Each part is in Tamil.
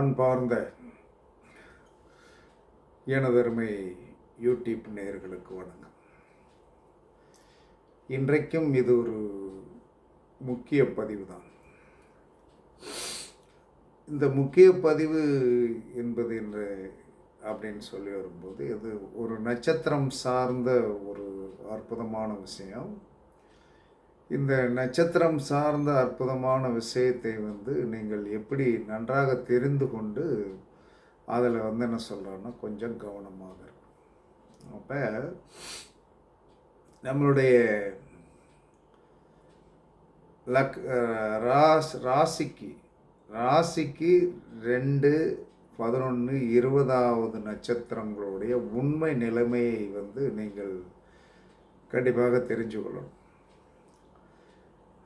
அன்பார்ந்த எனதருமை யூடியூப் நேயர்களுக்கு வணக்கம். இன்றைக்கும் இது ஒரு முக்கிய பதிவு தான் இந்த முக்கிய பதிவு என்பது என்று அப்படின்னு சொல்லி வரும்போது இது ஒரு நட்சத்திரம் சார்ந்த ஒரு அற்புதமான விஷயம். இந்த நட்சத்திரம் சார்ந்த அற்புதமான விஷயத்தை வந்து நீங்கள் எப்படி நன்றாக தெரிந்து கொண்டு அதில் வந்து என்ன சொல்கிறோன்னா கொஞ்சம் கவனமாக இருக்கும் அப்போ நம்மளுடைய லக் ராஸ் ராசிக்கு ராசிக்கு ரெண்டு பதினொன்று இருபதாவது நட்சத்திரங்களுடைய உண்மை நிலைமையை வந்து நீங்கள் கண்டிப்பாக தெரிஞ்சு கொள்ளணும்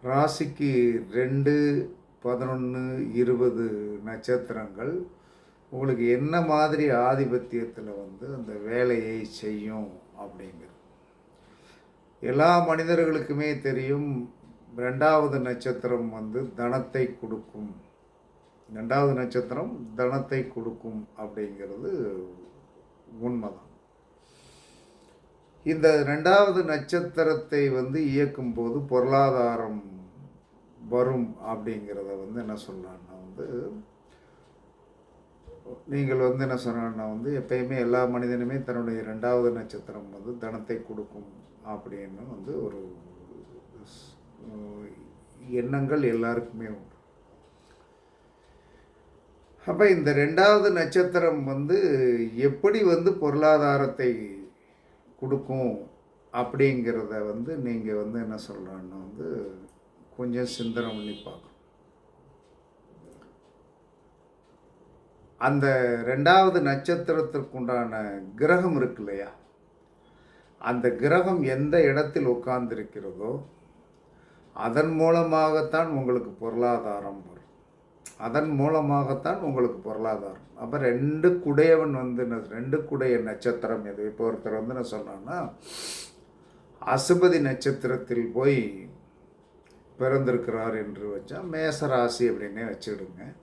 ராசிக்கு ரெண்டு பதினொன்று இருபது நட்சத்திரங்கள். உங்களுக்கு என்ன மாதிரி ஆதிபத்தியத்தில் வந்து அந்த வேலையை செய்யும் அப்படிங்கிறது. எல்லா மனிதர்களுக்குமே தெரியும் ரெண்டாவது நட்சத்திரம் வந்து தனத்தை கொடுக்கும். ரெண்டாவது நட்சத்திரம் தனத்தை கொடுக்கும் அப்படிங்கிறது உண்மைதான். இந்த ரெண்டாவது நட்சத்திரத்தை வந்து இயக்கும்போது பொருளாதாரம் வரும் அப்படிங்கிறத வந்து என்ன சொல்லலான்னா வந்து நீங்கள் வந்து என்ன சொன்னா வந்து எப்பயுமே எல்லா மனிதனுமே தன்னுடைய ரெண்டாவது நட்சத்திரம் வந்து தனத்தை கொடுக்கும் அப்படின்னு வந்து ஒரு எண்ணங்கள் எல்லாருக்குமே உண்டு. அப்போ இந்த ரெண்டாவது நட்சத்திரம் வந்து எப்படி வந்து பொருளாதாரத்தை கொடுக்கும் அப்படிங்கிறத வந்து நீங்கள் வந்து என்ன சொல்கிறான்னு வந்து கொஞ்சம் சிந்தனை பண்ணி பார்க்கணும். அந்த ரெண்டாவது நட்சத்திரத்திற்குண்டான கிரகம் இருக்கு இல்லையா? அந்த கிரகம் எந்த இடத்தில் உட்கார்ந்திருக்கிறதோ அதன் மூலமாகத்தான் உங்களுக்கு பொருளாதாரம் வரும். அதன் மூலமாகத்தான் உங்களுக்கு பொருளாதாரம். அப்போ ரெண்டு குடையவன் வந்து ரெண்டு குடைய நட்சத்திரம் எது? இப்போ ஒருத்தர் வந்து என்ன சொன்னான்னா அசுபதி நட்சத்திரத்தில் போய் பிறந்திருக்கிறார் என்று வச்சா மேச ராசி அப்படின்னே வச்சுடுங்க.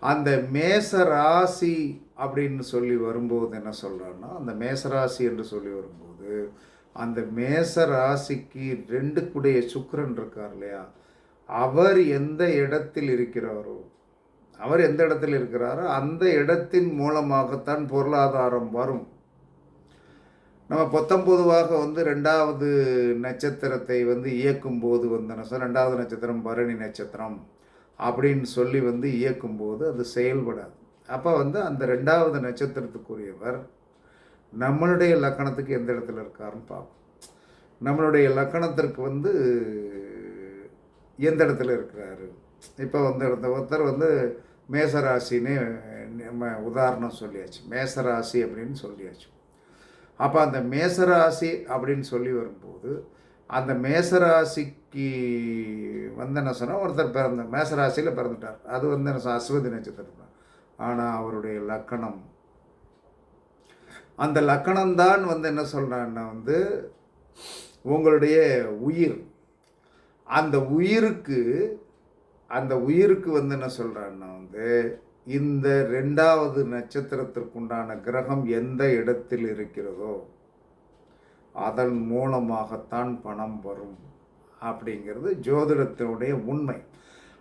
அந்த மேச ராசி அப்படின்னு சொல்லி வரும்போது என்ன சொல்கிறான்னா அந்த மேசராசி என்று சொல்லி வரும்போது அந்த மேச ராசிக்கு ரெண்டு குடைய சுக்கரன் இருக்கார் இல்லையா? அவர் எந்த இடத்தில் இருக்கிறாரோ அவர் எந்த இடத்தில் இருக்கிறாரோ அந்த இடத்தின் மூலமாகத்தான் பொருளாதாரம் வரும். நம்ம பத்தொம்போதுவாக வந்து ரெண்டாவது நட்சத்திரத்தை வந்து இயக்கும்போது வந்து என்ன ரெண்டாவது நட்சத்திரம் பரணி நட்சத்திரம் அப்படின்னு சொல்லி வந்து இயக்கும்போது அது செயல்படாது. அப்போ வந்து அந்த ரெண்டாவது நட்சத்திரத்துக்குரியவர் நம்மளுடைய லக்கணத்துக்கு எந்த இடத்துல இருக்காருன்னு பார்ப்போம். நம்மளுடைய லக்கணத்திற்கு வந்து எந்த இடத்துல இருக்கிறாரு? இப்போ வந்து இந்த ஒருத்தர் வந்து மேசராசின்னு நம்ம உதாரணம் சொல்லியாச்சு. மேசராசி அப்படின்னு சொல்லியாச்சு. அப்போ அந்த மேசராசி அப்படின்னு சொல்லி வரும்போது அந்த மேசராசிக்கு வந்து என்ன சொன்னால் ஒருத்தர் பிறந்த மேசராசியில் பிறந்துட்டார். அது வந்து என்ன அஸ்வதி நட்சத்திரம் தான். ஆனால் அவருடைய லக்கணம். அந்த லக்கணம்தான் வந்து என்ன சொல்கிறான்னா வந்து உங்களுடைய உயிர். அந்த உயிருக்கு அந்த உயிருக்கு வந்து என்ன சொல்கிறான்னா வந்து இந்த ரெண்டாவது நட்சத்திரத்திற்குண்டான கிரகம் எந்த இடத்தில் இருக்கிறதோ அதன் மூலமாகத்தான் பணம் வரும் அப்படிங்கிறது ஜோதிடத்தினுடைய உண்மை.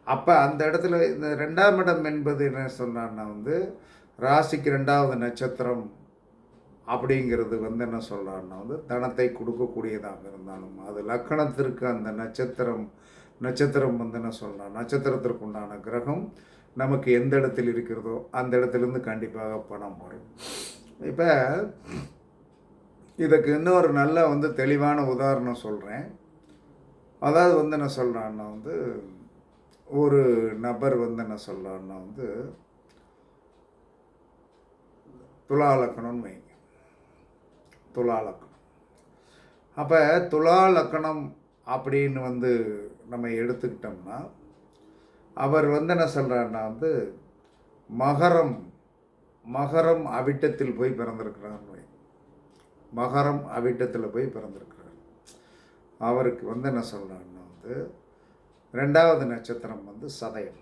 அப்போ அந்த இடத்துல இந்த ரெண்டாம் இடம் என்பது என்ன சொன்னான்னா வந்து ராசிக்கு ரெண்டாவது நட்சத்திரம் அப்படிங்கிறது வந்து என்ன சொல்கிறான்னா வந்து தனத்தை கொடுக்கக்கூடியதாக இருந்தாலும் அது லக்கணத்திற்கு அந்த நட்சத்திரம் நட்சத்திரம் வந்து என்ன சொல்லலாம் நட்சத்திரத்திற்கு உண்டான கிரகம் நமக்கு எந்த இடத்தில் இருக்கிறதோ அந்த இடத்துலேருந்து கண்டிப்பாக பணம் வரும். இப்போ இதுக்கு இன்னொரு நல்ல வந்து தெளிவான உதாரணம் சொல்கிறேன் அதாவது வந்து என்ன சொல்கிறான்னா வந்து ஒரு நபர் வந்து என்ன சொல்கிறான்னா வந்து துளாலக்கணம்னு வைங்க. துளாலக்கணம் அப்போ துளாலக்கணம் அப்படின்னு வந்து நம்ம எடுத்துக்கிட்டோம்னா அவர் வந்து என்ன சொல்கிறாருன்னா வந்து மகரம் மகரம் அவிட்டத்தில் போய் பிறந்திருக்கிறார். மகரம் அவிட்டத்தில் போய் பிறந்திருக்கிறார். அவருக்கு வந்து என்ன சொல்கிறாருன்னா வந்து ரெண்டாவது நட்சத்திரம் வந்து சதயம்.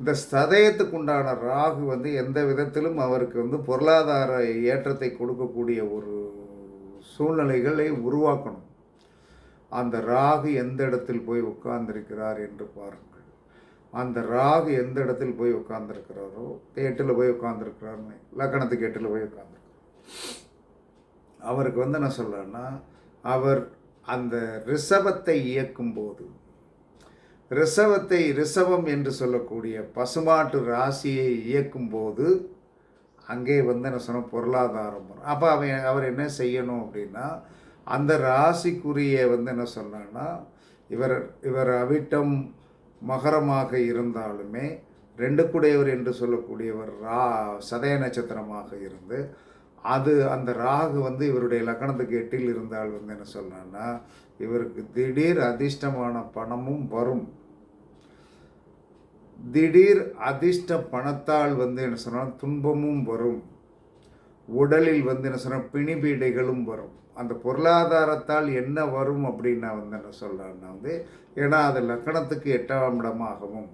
இந்த சதயத்துக்கு உண்டான ராகு வந்து எந்த விதத்திலும் அவருக்கு வந்து பொருளாதார ஏற்றத்தை கொடுக்கக்கூடிய ஒரு சூழ்நிலைகளை உருவாக்கணும். அந்த ராகு எந்த இடத்தில் போய் உட்கார்ந்திருக்கிறார் என்று பாருங்கள் அந்த ராகு எந்த இடத்தில் போய் உட்காந்துருக்கிறாரோ எட்டில் போய் உட்காந்துருக்கிறாருன்னு லக்கணத்துக்கு எட்டில் போய் உட்காந்துருக்கிறார் அவருக்கு வந்து என்ன சொல்லன்னா அவர் அந்த ரிஷபத்தை இயக்கும்போது ரிஷபத்தை ரிஷபம் என்று சொல்லக்கூடிய பசுமாட்டு ராசியை இயக்கும்போது அங்கே வந்து என்ன சொன்ன பொருளாதாரம் வரும். அப்போ அவன் அவர் என்ன செய்யணும் அப்படின்னா அந்த ராசிக்குரிய வந்து என்ன சொன்னான்னா இவர் இவர் அவிட்டம் மகரமாக இருந்தாலுமே ரெண்டு குடையவர் என்று சொல்லக்கூடியவர் ரா சதய நட்சத்திரமாக இருந்து அது அந்த ராகு வந்து இவருடைய லக்கணத்துக்கு எட்டில் இருந்தால் வந்து என்ன சொல்லணும்னா இவருக்கு திடீர் அதிர்ஷ்டமான பணமும் வரும். திடீர் அதிர்ஷ்ட பணத்தால் வந்து என்ன சொன்னால் துன்பமும் வரும். உடலில் வந்து என்ன சொன்னால் பிணிபீடைகளும் வரும். அந்த பொருளாதாரத்தால் என்ன வரும் அப்படின்னு நான் வந்து என்ன சொல்கிறேன்னா வந்து ஏன்னா அது லக்கணத்துக்கு எட்டாம் இடமாகவும்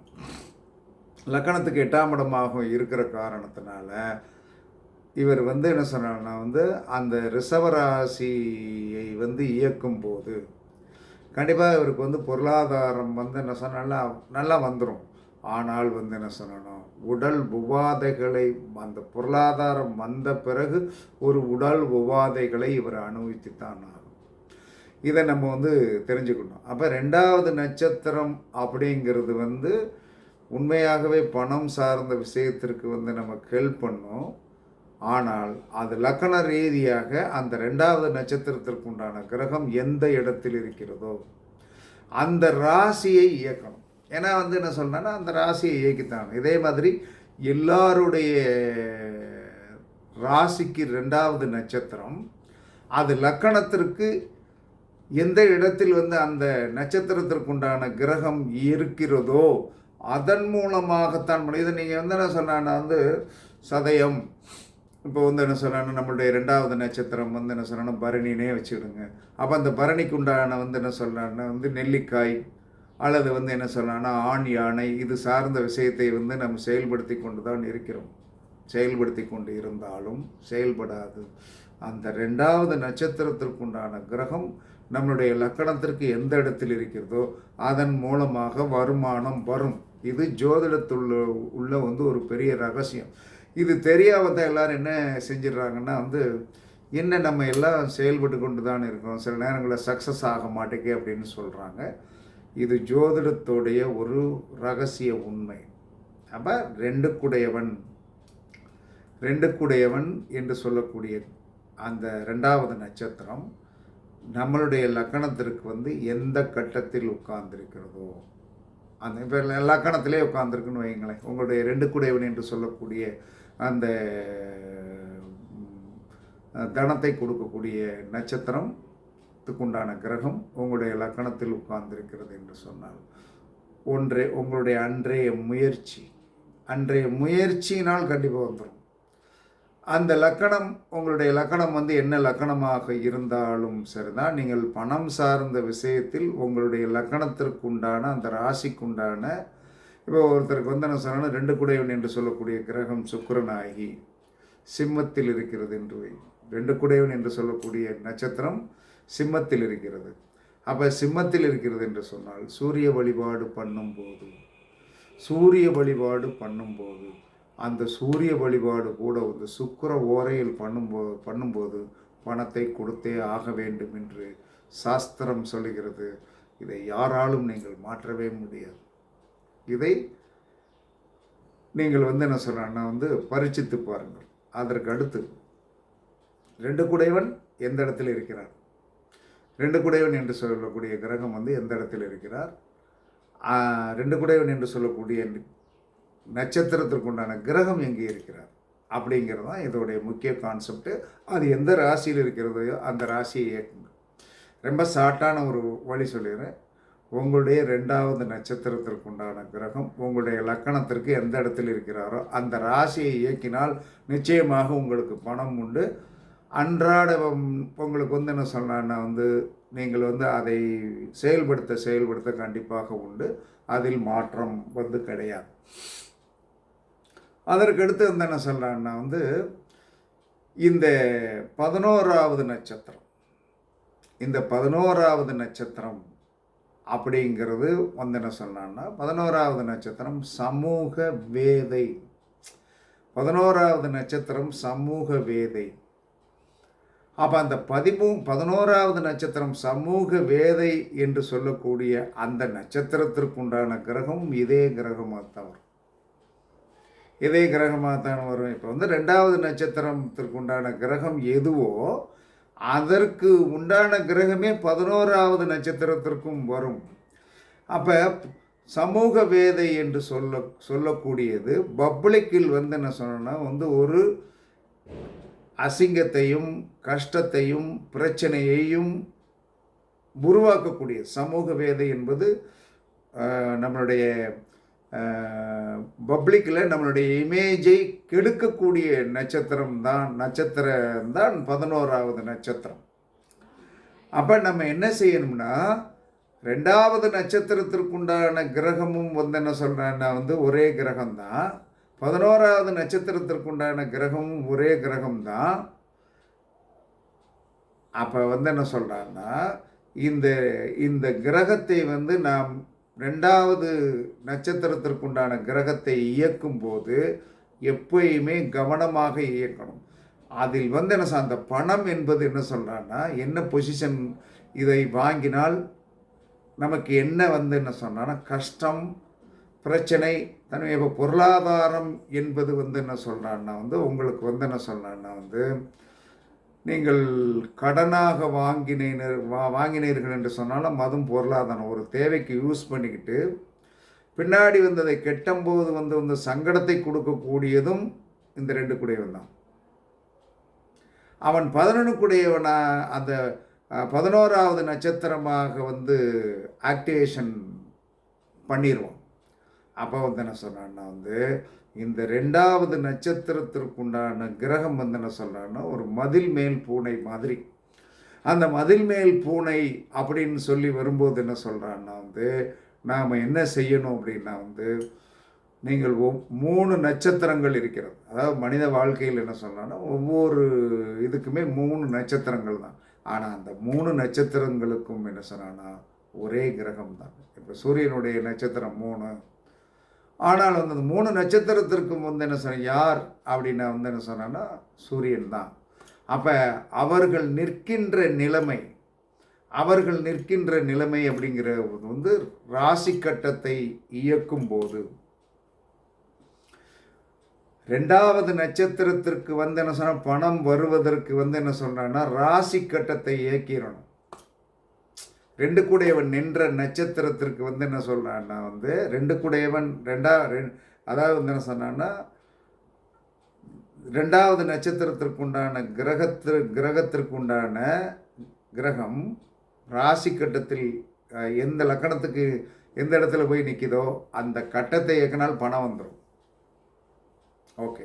லக்கணத்துக்கு எட்டாம் இடமாகவும் இருக்கிற காரணத்தினால இவர் வந்து என்ன சொன்னார்னா வந்து அந்த ரிசவராசியை வந்து இயக்கும் போது கண்டிப்பாக இவருக்கு வந்து பொருளாதாரம் வந்து என்ன சொன்னால் நல்லா நல்லா வந்துடும் ஆனால் வந்து என்ன சொல்லணும் உடல் உபாதைகளை அந்த பொருளாதாரம் வந்த பிறகு ஒரு உடல் உபாதைகளை இவர் அனுபவித்து தான் ஆகும். இதை நம்ம வந்து தெரிஞ்சுக்கணும். அப்போ ரெண்டாவது நட்சத்திரம் அப்படிங்கிறது வந்து உண்மையாகவே பணம் சார்ந்த விஷயத்திற்கு வந்து நமக்கு ஹெல்ப் பண்ணும். ஆனால் அது லக்கண ரீதியாக அந்த ரெண்டாவது நட்சத்திரத்திற்கு உண்டான கிரகம் எந்த இடத்தில் இருக்கிறதோ அந்த ராசியை இயக்கணும். ஏன்னா வந்து என்ன சொல்றேன்னா அந்த ராசியை இயக்கித்தாங்க இதே மாதிரி எல்லாருடைய ராசிக்கு ரெண்டாவது நட்சத்திரம் அது லக்கணத்திற்கு எந்த இடத்தில் வந்து அந்த நட்சத்திரத்திற்குண்டான கிரகம் இருக்கிறதோ அதன் மூலமாகத்தான் முடியும். இதை நீங்கள் வந்து என்ன சொன்னா வந்து சதயம். இப்போ வந்து என்ன சொல்கிறாங்க நம்மளுடைய ரெண்டாவது நட்சத்திரம் வந்து என்ன சொல்கிறாங்கன்னா பரணினே வச்சுக்கிடுங்க. அப்போ அந்த பரணிக்கு உண்டான வந்து என்ன சொல்கிறாங்கன்னா வந்து நெல்லிக்காய் அல்லது வந்து என்ன சொல்லலாம்னா ஆண் யானை இது சார்ந்த விஷயத்தை வந்து நம்ம செயல்படுத்தி கொண்டு தான் இருக்கிறோம். செயல்படுத்தி கொண்டு இருந்தாலும் செயல்படாது. அந்த ரெண்டாவது நட்சத்திரத்திற்குண்டான கிரகம் நம்மளுடைய லக்கணத்திற்கு எந்த இடத்தில் இருக்கிறதோ அதன் மூலமாக வருமானம் வரும். இது ஜோதிடத்துள்ள உள்ள வந்து ஒரு பெரிய ரகசியம். இது தெரியாத எல்லாரும் என்ன செஞ்சிடுறாங்கன்னா வந்து என்ன நம்ம எல்லாம் செயல்பட்டு கொண்டு தான் இருக்கிறோம் சில நேரங்களில் சக்ஸஸ் ஆக மாட்டேங்க அப்படின்னு சொல்கிறாங்க இது ஜோதிடத்துடைய ஒரு ரகசிய உண்மை. அப்போ ரெண்டுக்குடையவன் ரெண்டுக்குடையவன் என்று சொல்லக்கூடிய அந்த ரெண்டாவது நட்சத்திரம் நம்மளுடைய லக்கணத்திற்கு வந்து எந்த கட்டத்தில் உட்கார்ந்திருக்கிறதோ அந்த இப்போ லக்கணத்திலே உட்கார்ந்துருக்குன்னு வைங்களேன் உங்களுடைய ரெண்டு குடையவன் என்று சொல்லக்கூடிய அந்த தனத்தை கொடுக்கக்கூடிய நட்சத்திரம் உண்டான கிரகம் உங்களுடைய லக்கணத்தில் உட்கார்ந்திருக்கிறது என்று சொன்னால் ஒன்றே உங்களுடைய அன்றைய முயற்சி. அன்றைய முயற்சியினால் கண்டிப்பாக வந்துடும் அந்த லக்கணம் உங்களுடைய லக்கணம் வந்து என்ன லக்கணமாக இருந்தாலும் சரிதான். நீங்கள் பணம் சார்ந்த விஷயத்தில் உங்களுடைய லக்கணத்திற்கு உண்டான அந்த ராசிக்குண்டான இப்போ ஒருத்தருக்கு வந்து என்ன சொன்னால் ரெண்டு குடையவன் என்று சொல்லக்கூடிய கிரகம் சுக்கரனாகி சிம்மத்தில் இருக்கிறது என்று ரெண்டு குடையவன் என்று சொல்லக்கூடிய நட்சத்திரம் சிம்மத்தில் இருக்கிறது. அப்போ சிம்மத்தில் இருக்கிறது என்று சொன்னால் சூரிய வழிபாடு பண்ணும்போது சூரிய வழிபாடு பண்ணும்போது அந்த சூரிய வழிபாடு கூட வந்து சுக்கிர ஓரையில் பண்ணும்போது பண்ணும்போது பணத்தை கொடுத்தே ஆக வேண்டும் என்று சாஸ்திரம் சொல்லுகிறது. இதை யாராலும் நீங்கள் மாற்றவே முடியாது. இதை நீங்கள் வந்து என்ன சொல்கிறேன்னா வந்து பரீட்சித்து பாருங்கள். அதற்கு அடுத்து ரெண்டு குடைவன் எந்த இடத்துல இருக்கிறான்? ரெண்டு குடையவன் என்று சொல்லக்கூடிய கிரகம் வந்து எந்த இடத்தில் இருக்கிறார்? ரெண்டு குடையவன் என்று சொல்லக்கூடிய நட்சத்திரத்திற்குண்டான கிரகம் எங்கே இருக்கிறார்? அப்படிங்கிறது தான் இதோடைய முக்கிய கான்செப்ட்டு அது எந்த ராசியில் இருக்கிறதையோ அந்த ராசியை இயக்குங்க. ரொம்ப ஷார்ட்டான ஒரு வழி சொல்லிடுறேன். உங்களுடைய ரெண்டாவது நட்சத்திரத்திற்குண்டான கிரகம் உங்களுடைய லக்கணத்திற்கு எந்த இடத்தில் இருக்கிறாரோ அந்த ராசியை இயக்கினால் நிச்சயமாக உங்களுக்கு பணம் உண்டு. அன்றாட உங்களுக்கு வந்து என்ன சொன்னான்னா வந்து நீங்கள் வந்து அதை செயல்படுத்த செயல்படுத்த கண்டிப்பாக உண்டு. அதில் மாற்றம் வந்து கிடையாது. அதற்கடுத்து வந்து என்ன சொல்கிறான்னா வந்து இந்த பதினோராவது நட்சத்திரம் இந்த பதினோராவது நட்சத்திரம் அப்படிங்கிறது வந்து என்ன சொன்னான்னா பதினோராவது நட்சத்திரம் சமூக வேதை. பதினோராவது நட்சத்திரம் சமூக வேதை. அப்போ அந்த பதிமூ பதினோராவது நட்சத்திரம் சமூக வேதை என்று சொல்லக்கூடிய அந்த நட்சத்திரத்திற்குண்டான கிரகமும் இதே கிரகமாக தான் வரும். இதே கிரகமாக தான் வரும். இப்போ வந்து ரெண்டாவது நட்சத்திரத்திற்குண்டான கிரகம் எதுவோ அதற்கு உண்டான கிரகமே பதினோராவது நட்சத்திரத்திற்கும் வரும். அப்போ சமூக வேதை என்று சொல்ல சொல்லக்கூடியது பப்ளிக்கில் வந்து என்ன சொன்னோன்னா வந்து ஒரு அசிங்கத்தையும் கஷ்டத்தையும் பிரச்சனையையும் உருவாக்கக்கூடிய சமூக வேதை என்பது நம்மளுடைய பப்ளிக்கில் நம்மளுடைய இமேஜை கெடுக்கக்கூடிய நட்சத்திரம் தான் நட்சத்திரம் தான் பதினோராவது நட்சத்திரம். அப்போ நம்ம என்ன செய்யணும்னா ரெண்டாவது நட்சத்திரத்திற்குண்டான கிரகமும் வந்து என்ன சொல்கிறேன்னா வந்து ஒரே கிரகம் தான் பதினோராவது நட்சத்திரத்திற்குண்டான கிரகமும் ஒரே கிரகம் தான் அப்போ வந்து என்ன சொல்கிறான்னா இந்த இந்த கிரகத்தை வந்து நாம் ரெண்டாவது நட்சத்திரத்திற்குண்டான கிரகத்தை இயக்கும் போது எப்பயுமே கவனமாக இயக்கணும். அதில் வந்து என்ன அந்த பணம் என்பது என்ன சொல்கிறான்னா என்ன பொசிஷன் இதை வாங்கினால் நமக்கு என்ன வந்து என்ன சொன்னான்னா கஷ்டம் பிரச்சனை தன்னுடைய இப்போ பொருளாதாரம் என்பது வந்து என்ன சொல்கிறான்னா வந்து உங்களுக்கு வந்து என்ன சொல்கிறான்னா வந்து நீங்கள் கடனாக வாங்கினீர் வா வாங்கினீர்கள் என்று சொன்னாலும் அதுவும் பொருளாதாரம். ஒரு தேவைக்கு யூஸ் பண்ணிக்கிட்டு பின்னாடி வந்ததை கெட்டம்போது வந்து வந்து சங்கடத்தை கொடுக்கக்கூடியதும் இந்த ரெண்டு குடையவன் தான். அவன் பதினொன்றுக்குடையவனா அந்த பதினோராவது நட்சத்திரமாக வந்து ஆக்டிவேஷன் பண்ணிடுவான் அப்போ வந்து என்ன சொன்னான்னா வந்து இந்த ரெண்டாவது நட்சத்திரத்திற்குண்டான கிரகம் வந்து என்ன சொல்கிறான்னா ஒரு மதில் மேல் பூனை மாதிரி. அந்த மதில் மேல் பூனை அப்படின்னு சொல்லி வரும்போது என்ன சொல்கிறான்னா வந்து நாம் என்ன செய்யணும் அப்படின்னா வந்து நீங்கள் மூணு நட்சத்திரங்கள் இருக்கிறது. அதாவது மனித வாழ்க்கையில் என்ன சொன்னான்னா ஒவ்வொரு இதுக்குமே மூணு நட்சத்திரங்கள் தான். ஆனால் அந்த மூணு நட்சத்திரங்களுக்கும் என்ன சொன்னான்னா ஒரே கிரகம் தான். இப்போ சூரியனுடைய நட்சத்திரம் மூணு ஆனால் வந்து அந்த மூணு நட்சத்திரத்திற்கும் வந்து என்ன சொன்ன யார் அப்படின்னு வந்து என்ன சொன்னான்னா சூரியன் தான். அப்போ அவர்கள் நிற்கின்ற நிலைமை அவர்கள் நிற்கின்ற நிலைமை அப்படிங்கிற வந்து ராசி கட்டத்தை இயக்கும் போது ரெண்டாவது நட்சத்திரத்திற்கு வந்து என்ன சொன்னால் பணம் வருவதற்கு வந்து என்ன சொல்கிறான்னா ராசி கட்டத்தை இயக்கிடணும். ரெண்டு கூடையவன் நின்ற நட்சத்திரத்திற்கு வந்து என்ன சொல்கிறான்னா வந்து ரெண்டு கூடையவன் ரெண்டா அதாவது வந்து என்ன சொன்னான்னா ரெண்டாவது நட்சத்திரத்திற்குண்டான கிரகத்திற்கு கிரகத்திற்குண்டான கிரகம் ராசி கட்டத்தில் எந்த லக்கணத்துக்கு எந்த இடத்துல போய் நிற்கிதோ அந்த கட்டத்தை இயக்கினால் பணம் வந்துடும் ஓகே.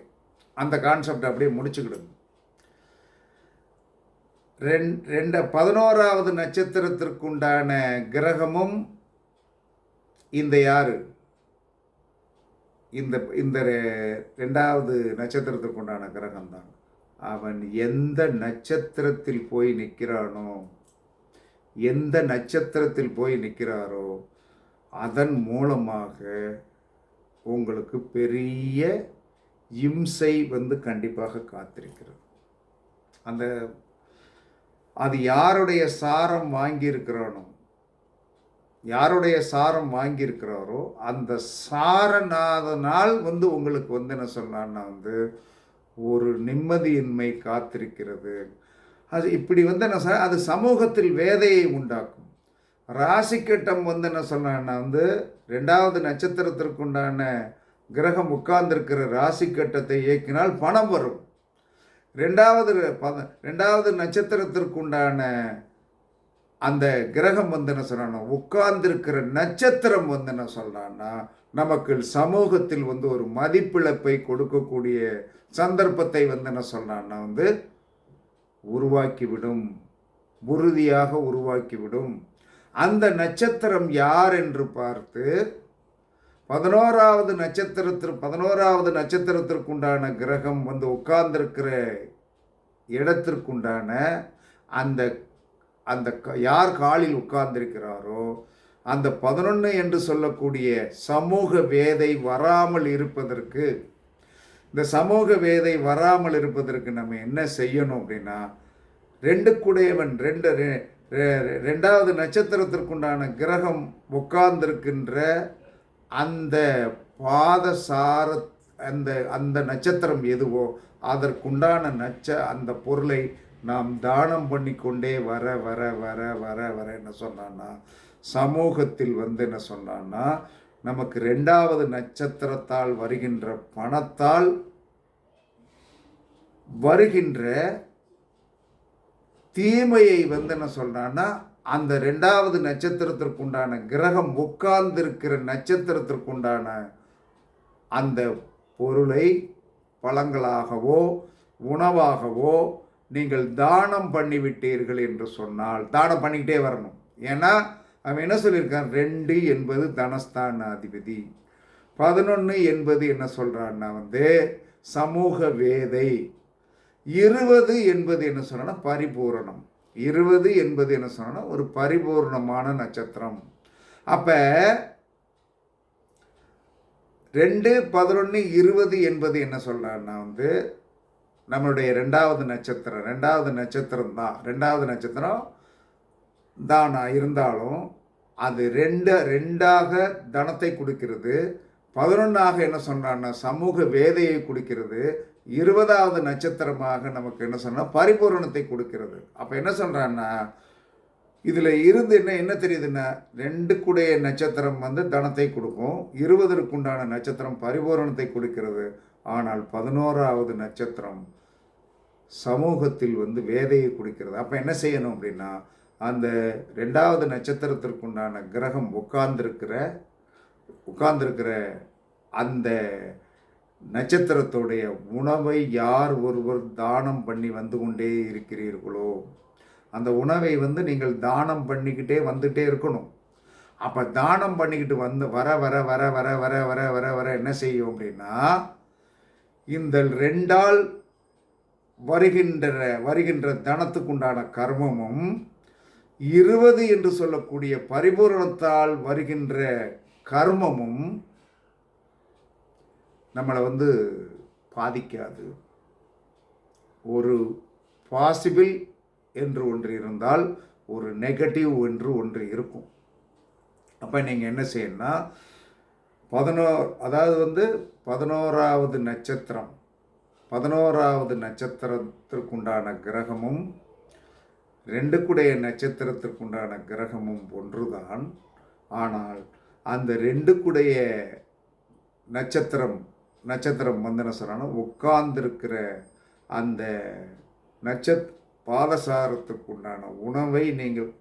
அந்த கான்செப்ட் அப்படியே முடிச்சுக்கிடுங்க. ரெண் ரெண்டு பதினோராவது நட்சத்திரத்திற்குண்டான கிரகமும் இந்த யாரு? இந்த இந்த ரெ- ரெண்டாவது நட்சத்திரத்திற்குண்டான கிரகம்தான். அவன் எந்த நட்சத்திரத்தில் போய் நிற்கிறானோ எந்த நட்சத்திரத்தில் போய் நிற்கிறாரோ அதன் மூலமாக உங்களுக்கு பெரிய இம்சை வந்து கண்டிப்பாக காத்திருக்கிறது. அந்த அது யாருடைய சாரம் வாங்கியிருக்கிறானோ? யாருடைய சாரம் வாங்கியிருக்கிறாரோ அந்த சாரநாதனால் வந்து உங்களுக்கு வந்து என்ன சொன்னான்னா வந்து ஒரு நிம்மதியின்மை காத்திருக்கிறது. அது இப்படி வந்து என்ன சொன்ன அது சமூகத்தில் வேதையை உண்டாக்கும். ராசிக்கட்டம் வந்து என்ன சொன்னான்னா வந்து ரெண்டாவது நட்சத்திரத்திற்குண்டான கிரகம் உட்கார்ந்திருக்கிற ராசிக்கட்டத்தை இயக்கினால் பணம் வரும். ரெண்டாவது பத ரெண்டாவது நட்சத்திரத்திற்குண்டான அந்த கிரகம் வந்து என்ன சொல்றான்னா உட்கார்ந்திருக்கிற நட்சத்திரம் வந்து என்ன சொல்கிறான்னா நமக்கு சமூகத்தில் வந்து ஒரு மதிப்பிழப்பை கொடுக்கக்கூடிய சந்தர்ப்பத்தை வந்து என்ன சொல்கிறான்னா வந்து உருவாக்கிவிடும் உறுதியாக உருவாக்கிவிடும். அந்த நட்சத்திரம் யார் என்று பார்த்து பதினோராவது நட்சத்திரத்திற்கு பதினோராவது நட்சத்திரத்திற்குண்டான கிரகம் வந்து உட்கார்ந்திருக்கிற இடத்திற்குண்டான அந்த அந்த க- யார் காலில் உட்கார்ந்திருக்கிறாரோ அந்த பதினொன்று என்று சொல்லக்கூடிய சமூக வேதை வராமல் இருப்பதற்கு இந்த சமூக வேதை வராமல் இருப்பதற்கு நம்ம என்ன செய்யணும் அப்படின்னா ரெண்டு குடையவன் ரெண்டு ரெ- ரெ- ரெண்டாவது நட்சத்திரத்திற்குண்டான கிரகம் உட்கார்ந்திருக்கின்ற அந்த பாதசார அந்த அந்த நட்சத்திரம் எதுவோ அதற்குண்டான நட்ச அந்த பொருளை நாம் தானம் பண்ணி கொண்டே வர வர வர வர வர என்ன சொன்னான்னா சமூகத்தில் வந்து என்ன சொன்னான்னா நமக்கு ரெண்டாவது நட்சத்திரத்தால் வருகின்ற பணத்தால் வருகின்ற தீமையை வந்து என்ன சொல்கிறான்னா அந்த ரெண்டாவது நட்சத்திரத்திற்குண்டான கிரகம் உட்கார்ந்திருக்கிற நட்சத்திரத்திற்குண்டான அந்த பொருளை பழங்களாகவோ உணவாகவோ நீங்கள் தானம் பண்ணிவிட்டீர்கள் என்று சொன்னால் தானம் பண்ணிக்கிட்டே வரணும். ஏன்னா அவன் என்ன சொல்லியிருக்கான்? ரெண்டு என்பது தனஸ்தான அதிபதி பதினொன்று என்பது என்ன சொல்கிறான்னா வந்து சமூக வேதை. இருபது என்பது என்ன சொல்கிறேன்னா பரிபூரணம். இருபது என்பது என்ன சொன்னா ஒரு பரிபூர்ணமான நட்சத்திரம். அப்போ ரெண்டு பதினொன்று இருபது என்பது என்ன சொல்கிறான்னா வந்து நம்மளுடைய ரெண்டாவது நட்சத்திரம் ரெண்டாவது நட்சத்திரம் தான். ரெண்டாவது நட்சத்திரம் தானா இருந்தாலும் அது ரெண்டு ரெண்டாக தனத்தை கொடுக்கிறது. பதினொன்றாக என்ன சொல்கிறான்னா சமூக வேதையை கொடுக்கிறது. இருபதாவது நட்சத்திரமாக நமக்கு என்ன சொன்னால் பரிபூரணத்தை கொடுக்கிறது. அப்போ என்ன சொல்கிறான்னா இதில் இருந்து என்ன என்ன தெரியுதுன்னா ரெண்டு கூடைய நட்சத்திரம் வந்து தனத்தை கொடுக்கும் இருபதற்குண்டான நட்சத்திரம் பரிபூரணத்தை கொடுக்கிறது. ஆனால் பதினோராவது நட்சத்திரம் சமூகத்தில் வந்து வேதையை கொடுக்கிறது. அப்போ என்ன செய்யணும் அப்படின்னா அந்த ரெண்டாவது நட்சத்திரத்திற்குண்டான கிரகம் உட்கார்ந்துருக்கிற உட்கார்ந்துருக்கிற அந்த நட்சத்திரத்துடைய உணவை யார் ஒருவர் தானம் பண்ணி வந்து கொண்டே இருக்கிறீர்களோ அந்த உணவை வந்து நீங்கள் தானம் பண்ணிக்கிட்டே வந்துகிட்டே இருக்கணும். அப்போ தானம் பண்ணிக்கிட்டு வந்து வர வர வர வர வர வர வர வர என்ன செய்யும் அப்படின்னா இந்த ரெண்டால் வருகின்ற வருகின்ற தனத்துக்குண்டான கர்மமும் இருபது என்று சொல்லக்கூடிய பரிபூரணத்தால் வருகின்ற கர்மமும் நம்மளை வந்து பாதிக்காது. ஒரு பாசிபிள் என்று ஒன்று இருந்தால் ஒரு நெகட்டிவ் என்று ஒன்று இருக்கும். அப்போ நீங்கள் என்ன செய்யணும்னா பதினோர் அதாவது வந்து பதினோராவது நட்சத்திரம் பதினோராவது நட்சத்திரத்திற்குண்டான கிரகமும் ரெண்டுக்குடைய நட்சத்திரத்திற்குண்டான கிரகமும் ஒன்றுதான். ஆனால் அந்த ரெண்டுக்குடைய நட்சத்திரம் நட்சத்திரம் வந்து என்ன சொல்கிறாங்கன்னா உட்கார்ந்திருக்கிற அந்த நட்சத் பாதசாரத்துக்குண்டான உணவை நீங்கள்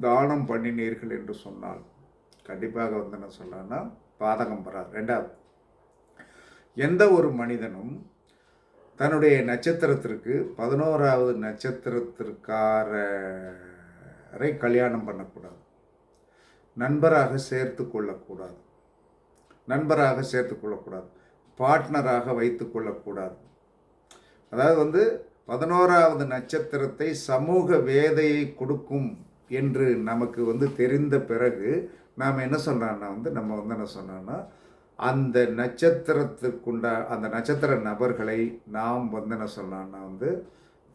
தானம் பண்ணினீர்கள் என்று சொன்னால் கண்டிப்பாக வந்து என்ன சொல்லலாம்னா பாதகம் வராது ரெண்டாவது எந்த ஒரு மனிதனும் தன்னுடைய நட்சத்திரத்திற்கு பதினோராவது நட்சத்திரத்திற்காரரை கல்யாணம் பண்ணக்கூடாது. நண்பராக சேர்த்து கொள்ளக்கூடாது. நண்பராக சேர்த்து கொள்ளக்கூடாது. பார்ட்னராக வைத்து கொள்ளக்கூடாது. அதாவது வந்து பதினோராவது நட்சத்திரத்தை சமூக வேதையை கொடுக்கும் என்று நமக்கு வந்து தெரிந்த பிறகு நாம் என்ன சொல்கிறோன்னா வந்து நம்ம வந்து என்ன சொன்னோன்னா அந்த நட்சத்திரத்துக்குண்டா அந்த நட்சத்திர நபர்களை நாம் வந்து என்ன சொல்லலாம்னா வந்து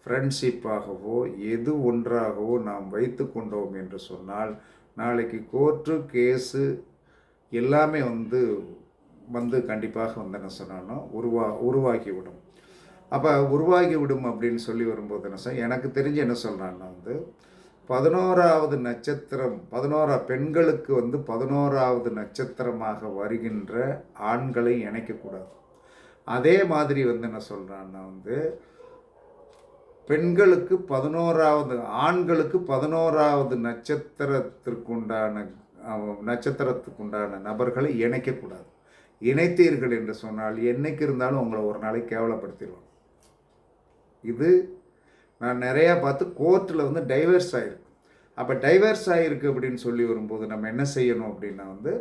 ஃப்ரெண்ட்ஷிப்பாகவோ எது ஒன்றாகவோ நாம் வைத்து கொண்டோம் என்று சொன்னால் நாளைக்கு கோர்ட்டு கேஸு எல்லாமே வந்து வந்து கண்டிப்பாக வந்து என்ன சொன்னோன்னா உருவா உருவாக்கி விடும் அப்போ உருவாகி விடும் அப்படின்னு சொல்லி வரும்போது என்ன சொல் எனக்கு தெரிஞ்சு என்ன சொல்கிறான்னா வந்து பதினோராவது நட்சத்திரம் பதினோரா பெண்களுக்கு வந்து பதினோராவது நட்சத்திரமாக வருகின்ற ஆண்களை இணைக்கக்கூடாது அதே மாதிரி வந்து என்ன சொல்கிறான்னா வந்து பெண்களுக்கு பதினோராவது ஆண்களுக்கு பதினோராவது நட்சத்திரத்திற்குண்டான நட்சத்திரத்துக்குண்டான நபர்களை இணைக்கக்கூடாது இணைத்தீர்கள் என்று சொன்னால் என்னைக்கு இருந்தாலும் உங்களை ஒரு நாளைக்கு கேவலப்படுத்திடுவாங்க. இது நான் நிறையா பார்த்து கோர்ட்டில் வந்து டைவர்ஸ் ஆகிருக்கு அப்போ டைவர்ஸ் ஆகிருக்கு அப்படின்னு சொல்லி வரும்போது நம்ம என்ன செய்யணும் அப்படின்னா வந்து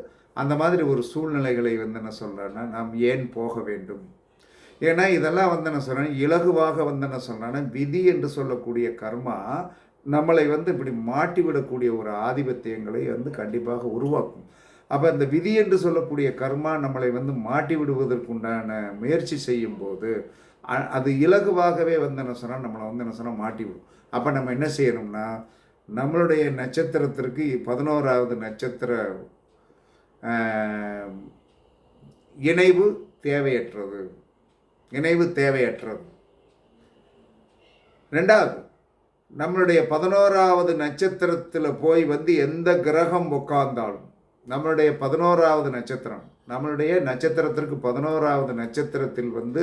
அந்த மாதிரி ஒரு சூழ்நிலைகளை வந்து என்ன சொல்கிறேன்னா நாம் ஏன் போக வேண்டும்? ஏன்னா இதெல்லாம் வந்து என்ன சொல்கிறேன் இலகுவாக வந்து என்ன சொல்கிறேன்னா விதி என்று சொல்லக்கூடிய கர்மா நம்மளை வந்து இப்படி மாட்டிவிடக்கூடிய ஒரு ஆதிபத்தியங்களை வந்து கண்டிப்பாக உருவாக்கும். அப்போ இந்த விதி என்று சொல்லக்கூடிய கர்மா நம்மளை வந்து மாட்டி விடுவதற்குண்டான முயற்சி செய்யும்போது அ- அது இலகுவாகவே வந்து என்ன சொன்னால் நம்மளை வந்து என்ன சொன்னால் மாட்டி விடும். அப்போ நம்ம என்ன செய்யணும்னா நம்மளுடைய நட்சத்திரத்திற்கு பதினோராவது நட்சத்திர இணைவு தேவையற்றது. இணைவு தேவையற்றது. ரெண்டாவது நம்மளுடைய பதினோராவது நட்சத்திரத்தில் போய் வந்து எந்த கிரகம் உட்கார்ந்தாலும் நம்மளுடைய பதினோராவது நட்சத்திரம் நம்மளுடைய நட்சத்திரத்திற்கு பதினோராவது நட்சத்திரத்தில் வந்து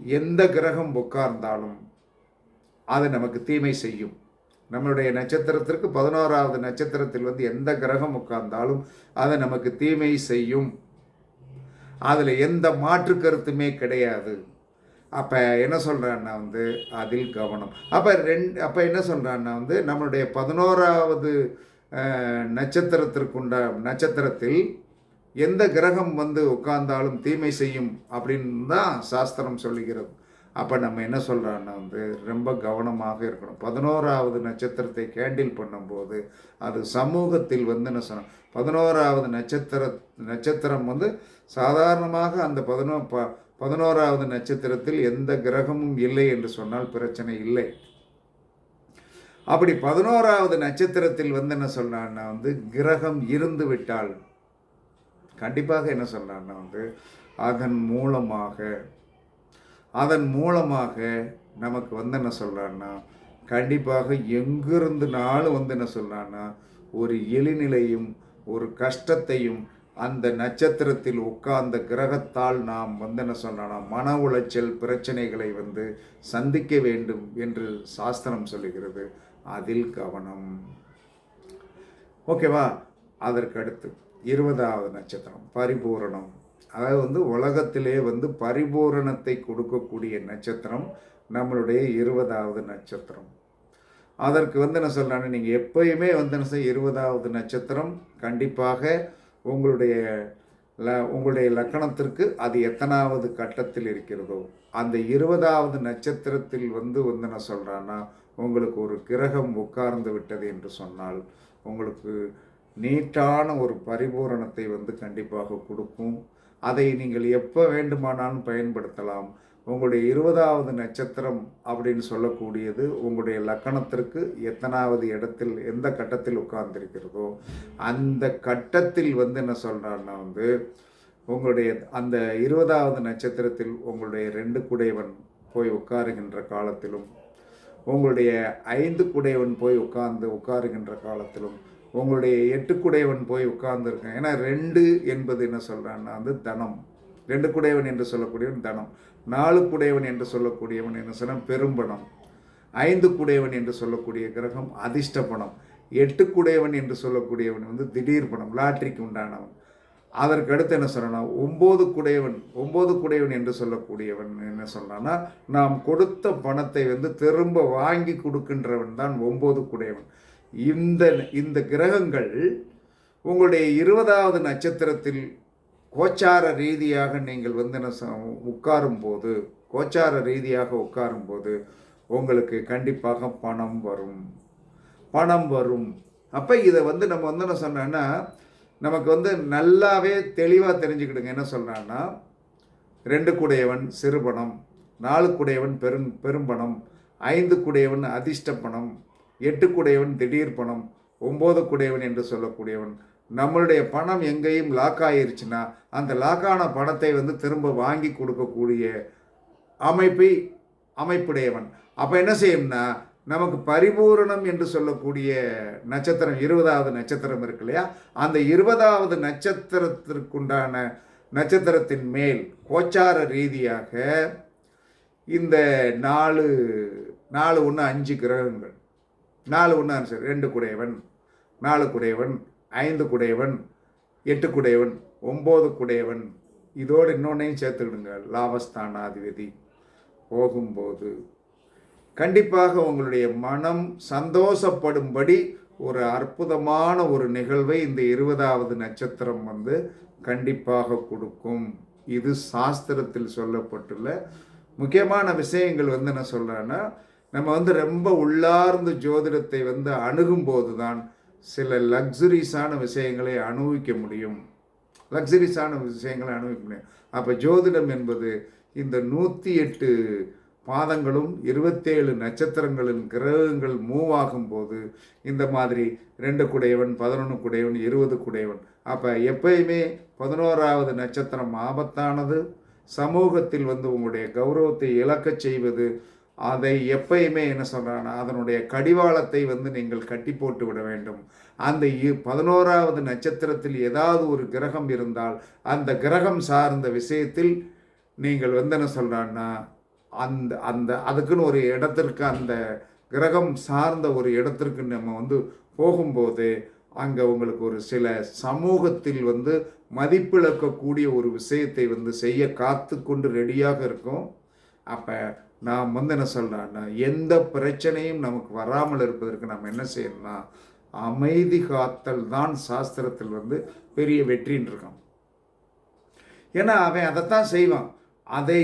எந்த கிரகம் உட்கார்ந்தாலும் அது நமக்கு தீமை செய்யும். நம்மளுடைய நட்சத்திரத்திற்கு பதினோராவது நட்சத்திரத்தில் வந்து எந்த கிரகம் உட்கார்ந்தாலும் அது நமக்கு தீமை செய்யும். அதில் எந்த மாற்று கருத்துமே கிடையாது. அப்போ என்ன சொல்கிறான்னா வந்து அதில் கவனம். அப்போ ரெண்டு அப்போ என்ன சொல்கிறான்னா வந்து நம்மளுடைய பதினோராவது நட்சத்திரத்திற்குண்ட நட்சத்திரத்தில் எந்த கிரகம் வந்து உட்கார்ந்தாலும் தீமை செய்யும் அப்படின்னு தான் சாஸ்திரம் சொல்லுகிறது. அப்போ நம்ம என்ன சொல்கிறோன்னா வந்து ரொம்ப கவனமாக இருக்கணும். பதினோராவது நட்சத்திரத்தை கேண்டில் பண்ணும்போது அது சமூகத்தில் வந்து என்ன சொன்னோம் பதினோராவது நட்சத்திர நட்சத்திரம் வந்து சாதாரணமாக அந்த பதினோ ப பதினோராவது நட்சத்திரத்தில் எந்த கிரகமும் இல்லை என்று சொன்னால் பிரச்சனை இல்லை. அப்படி பதினோராவது நட்சத்திரத்தில் வந்து என்ன சொல்றான்னா வந்து கிரகம் இருந்து விட்டால் கண்டிப்பாக என்ன சொல்றான்னா வந்து அதன் மூலமாக அதன் மூலமாக நமக்கு வந்து என்ன சொல்கிறான்னா கண்டிப்பாக எங்கிருந்துனாலும் வந்து என்ன சொல்றான்னா ஒரு எளிநிலையும் ஒரு கஷ்டத்தையும் அந்த நட்சத்திரத்தில் உட்கார்ந்த கிரகத்தால் நாம் வந்து என்ன சொல்றோம்னா மன உளைச்சல் பிரச்சனைகளை வந்து சந்திக்க வேண்டும் என்று சாஸ்திரம் சொல்லுகிறது. அதில் கவனம். ஓகேவா? அதற்கு அடுத்து இருபதாவது நட்சத்திரம் பரிபூரணம். அதாவது வந்து உலகத்திலே வந்து பரிபூரணத்தை கொடுக்கக்கூடிய நட்சத்திரம் நம்மளுடைய இருபதாவது நட்சத்திரம். அதற்கு வந்து என்ன சொல்கிறாங்க நீங்கள் எப்பயுமே வந்து என்ன செய்ய இருபதாவது நட்சத்திரம் கண்டிப்பாக உங்களுடைய ல உங்களுடைய லக்கணத்திற்கு அது எத்தனாவது கட்டத்தில் இருக்கிறதோ அந்த இருபதாவது நட்சத்திரத்தில் வந்து வந்து என்ன சொல்கிறான்னா உங்களுக்கு ஒரு கிரகம் உட்கார்ந்து விட்டது என்று சொன்னால் உங்களுக்கு நீட்டான ஒரு பரிபூரணத்தை வந்து கண்டிப்பாக கொடுக்கும். அதை நீங்கள் எப்போ வேண்டுமானாலும் பயன்படுத்தலாம். உங்களுடைய இருபதாவது நட்சத்திரம் அப்படின்னு சொல்லக்கூடியது உங்களுடைய லக்கணத்திற்கு எத்தனாவது இடத்தில் எந்த கட்டத்தில் உட்கார்ந்திருக்கிறதோ அந்த கட்டத்தில் வந்து என்ன சொல்கிறான்னா வந்து உங்களுடைய அந்த இருபதாவது நட்சத்திரத்தில் உங்களுடைய ரெண்டு குடைவன் போய் உட்காருகின்ற காலத்திலும் உங்களுடைய ஐந்து குடைவன் போய் உட்கார்ந்து உட்காருகின்ற காலத்திலும் உங்களுடைய எட்டு குடைவன் போய் உட்கார்ந்துருக்கேன் ஏன்னா ரெண்டு என்பது என்ன சொல்கிறான்னா வந்து தனம். ரெண்டு குடையவன் என்று சொல்லக்கூடியவன் தனம். நாலு குடையவன் என்று சொல்லக்கூடியவன் என்ன சொன்ன பெரும்பணம். ஐந்து குடையவன் என்று சொல்லக்கூடிய கிரகம் அதிர்ஷ்ட பணம். எட்டு குடையவன் என்று சொல்லக்கூடியவன் வந்து திடீர் பணம் லாட்ரிக்கு உண்டானவன். அதற்கு அடுத்து என்ன சொல்லணும் ஒம்பது குடையவன் ஒம்பது குடையவன் என்று சொல்லக்கூடியவன் என்ன சொல்கிறான்னா நாம் கொடுத்த பணத்தை வந்து திரும்ப வாங்கி கொடுக்கின்றவன் தான் ஒம்பது குடையவன். இந்த இந்த கிரகங்கள் உங்களுடைய இருபதாவது நட்சத்திரத்தில் கோச்சார ரீதியாக நீங்கள் வந்து என்ன சொ- உட்காரும்போது கோச்சார ரீதியாக உட்காரும் போது உங்களுக்கு கண்டிப்பாக பணம் வரும். பணம் வரும். அப்போ இதை வந்து நம்ம வந்து என்ன சொன்னோன்னா நமக்கு வந்து நல்லாவே தெளிவாக தெரிஞ்சுக்கிடுங்க. என்ன சொல்கிறான்னா ரெண்டு குடையவன் சிறுபணம் நாலு குடையவன் பெரும் பெரும்பணம் ஐந்து குடையவன் அதிர்ஷ்ட பணம் எட்டு குடையவன் திடீர் பணம் ஒம்பது குடையவன் என்று சொல்லக்கூடியவன். நம்மளுடைய பணம் எங்கேயும் லாக் ஆயிருச்சுன்னா அந்த லாக்கான பணத்தை வந்து திரும்ப வாங்கி கொடுக்கக்கூடிய அமைப்பை அமைப்புடையவன். அப்போ என்ன செய்யும்னா நமக்கு பரிபூரணம் என்று சொல்லக்கூடிய நட்சத்திரம் இருபதாவது நட்சத்திரம் இருக்கு இல்லையா? அந்த இருபதாவது நட்சத்திரத்திற்குண்டான நட்சத்திரத்தின் மேல் கோச்சார ரீதியாக இந்த நாலு நாலு ஒன்று அஞ்சு கிரகங்கள். நாலு ஒன்று சரி ரெண்டு குடையவன் நாலு குடையவன் ஐந்து குடையவன் எட்டு குடையவன் ஒம்பது குடையவன். இதோடு இன்னொன்னையும் சேர்த்துக்கிடுங்க லாபஸ்தானாதிபதி போகும்போது கண்டிப்பாக உங்களுடைய மனம் சந்தோஷப்படும்படி ஒரு அற்புதமான ஒரு நிகழ்வை இந்த இருபதாவது நட்சத்திரம் வந்து கண்டிப்பாக கொடுக்கும். இது சாஸ்திரத்தில் சொல்லப்பட்டுள்ள முக்கியமான விஷயங்கள் வந்து என்ன சொல்கிறேன்னா நம்ம வந்து ரொம்ப உள்ளார்ந்த ஜோதிடத்தை வந்து அணுகும்போது தான் சில லக்ஸுரிஸான விஷயங்களை அனுபவிக்க முடியும். லக்ஸுரிஸான விஷயங்களை அனுபவிக்க முடியும். அப்போ ஜோதிடம் என்பது இந்த நூற்றி எட்டு பாதங்களும் இருபத்தேழு நட்சத்திரங்களின் கிரகங்கள் மூவ் ஆகும்போது இந்த மாதிரி ரெண்டு குடையவன் பதினொன்று குடையவன் இருபது குடையவன். அப்போ எப்பயுமே பதினோராவது நட்சத்திரம் ஆபத்தானது. சமூகத்தில் வந்து உங்களுடைய கௌரவத்தை இழக்கச் செய்வது அதை எப்பயுமே என்ன சொல்கிறாங்கன்னா அதனுடைய கடிவாளத்தை வந்து நீங்கள் கட்டி போட்டு விட வேண்டும். அந்த பதினோராவது நட்சத்திரத்தில் ஏதாவது ஒரு கிரகம் இருந்தால் அந்த கிரகம் சார்ந்த விஷயத்தில் நீங்கள் வந்து என்ன சொல்கிறான்னா அந்த அந்த அதுக்குன்னு ஒரு இடத்திற்கு அந்த கிரகம் சார்ந்த ஒரு இடத்திற்கு நம்ம வந்து போகும்போது அங்கே உங்களுக்கு ஒரு சில சமூகத்தில் வந்து மதிப்பிழக்கக்கூடிய ஒரு விஷயத்தை வந்து செய்ய காத்து கொண்டு ரெடியாக இருக்கும். அப்போ நாம் வந்து என்ன சொல்கிறேன்னா எந்த பிரச்சனையும் நமக்கு வராமல் இருப்பதற்கு நம்ம என்ன செய்யணும்னா அமைதி காத்தல் தான் சாஸ்திரத்தில் வந்து பெரிய வெற்றின்னு இருக்கான் ஏன்னா அவன் அதைத்தான் செய்வான். அதை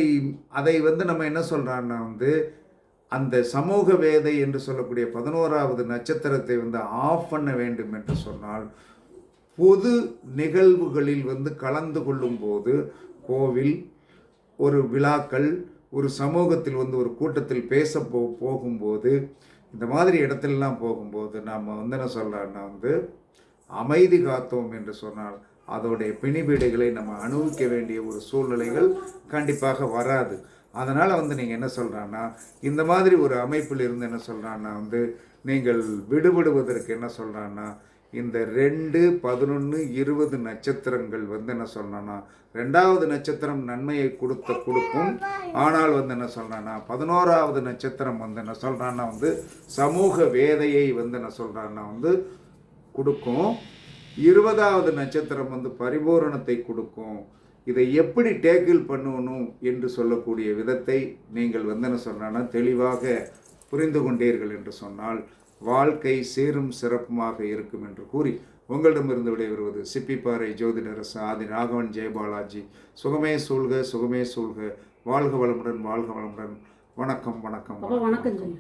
அதை வந்து நம்ம என்ன சொல்கிறான்னா வந்து அந்த சமூக வேதை என்று சொல்லக்கூடிய பதினோராவது நட்சத்திரத்தை வந்து ஆஃப் பண்ண வேண்டும் என்று சொன்னால் பொது நிகழ்வுகளில் வந்து கலந்து கொள்ளும்போது கோவில் ஒரு விழாக்கள் ஒரு சமூகத்தில் வந்து ஒரு கூட்டத்தில் பேச போ போகும்போது இந்த மாதிரி இடத்துலலாம் போகும்போது நாம் வந்து என்ன சொல்கிறோன்னா வந்து அமைதி காத்தோம் என்று சொன்னால் அதோடைய பிணிபீடைகளை நம்ம அனுபவிக்க வேண்டிய ஒரு சூழ்நிலைகள் கண்டிப்பாக வராது. அதனால் வந்து நீங்கள் என்ன சொல்கிறான்னா இந்த மாதிரி ஒரு அமைப்பில் இருந்து என்ன சொல்கிறான்னா வந்து நீங்கள் விடுபடுவதற்கு என்ன சொல்கிறான்னா இந்த ரெண்டு பதினொன்று இருபது நட்சத்திரங்கள் வந்து என்ன சொல்கிறான்னா ரெண்டாவது நட்சத்திரம் நன்மையை கொடுத்த கொடுக்கும். ஆனால் வந்து என்ன சொல்கிறான்னா பதினோராவது நட்சத்திரம் வந்து என்ன சொல்கிறான்னா வந்து சமூக வேதையை வந்து என்ன சொல்கிறான்னா வந்து கொடுக்கும். இருபதாவது நட்சத்திரம் வந்து பரிபூரணத்தை கொடுக்கும். இதை எப்படி டேக்கிள் பண்ணணும் என்று சொல்லக்கூடிய விதத்தை நீங்கள் வந்து என்ன சொன்னா தெளிவாக புரிந்து கொண்டீர்கள் என்று சொன்னால் வாழ்க்கை சீரும் சிறப்புமாக இருக்கும் என்று கூறி உங்களிடமிருந்து விடைபெறுவது சிப்பிப்பாறை ஜோதிடரசு ஆதி ராகவன் ஜெயபாலாஜி சுகமே சூழ்க சுகமே சூழ்க. வாழ்க வளமுடன் வாழ்க வளமுடன். வணக்கம் வணக்கம் வணக்கம்